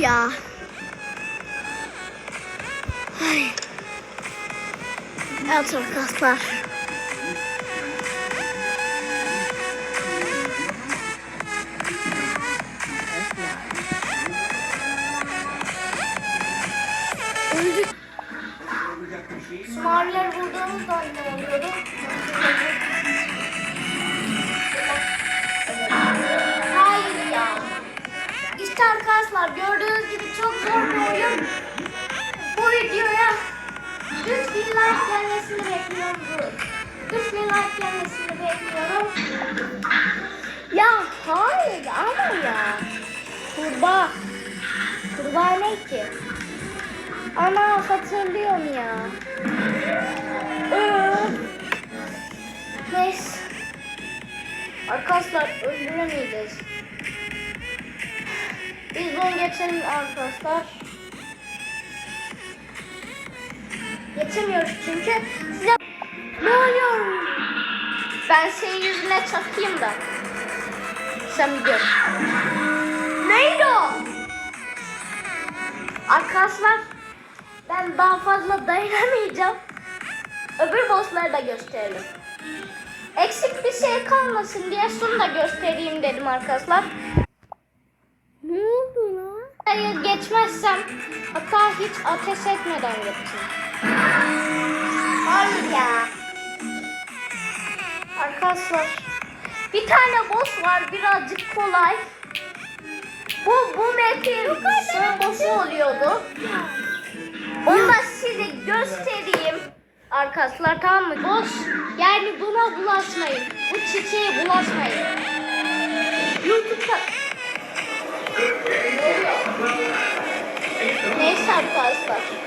ya. Ay. Evet arkadaşlar. Öldük. Mavileri bulduğumuzda ne oluyordu? Arkadaşlar gördüğünüz gibi çok zor bir oyun. Bu videoya 3000 like gelmesini bekliyorum. 3000 like gelmesini bekliyorum. Ya hayır ama ya. Kurbağa. Kurbağa ne ki? Ana hatırlıyorum ya. Ee, Neyse. Arkadaşlar öldüremeyeceğiz. Biz bunu geçelim arkadaşlar. Geçemiyoruz çünkü size ne oluyor? Ben senin yüzüne çakayım da. Sen bir gör. Neydi o? Arkadaşlar ben daha fazla dayanamayacağım. Öbür bossları da gösterelim. Eksik bir şey kalmasın diye şunu da göstereyim dedim arkadaşlar. Hayır geçmezsem hatta hiç ateş etmeden geçeceğim. Hayır ya. Arkadaşlar bir tane boss var birazcık kolay. Bu bu map'in son boss'u oluyordu. Onu da size göstereyim. Arkadaşlar tamam mı? Boss yani buna bulaşmayın. Bu çiçeğe bulaşmayın. Спасибо.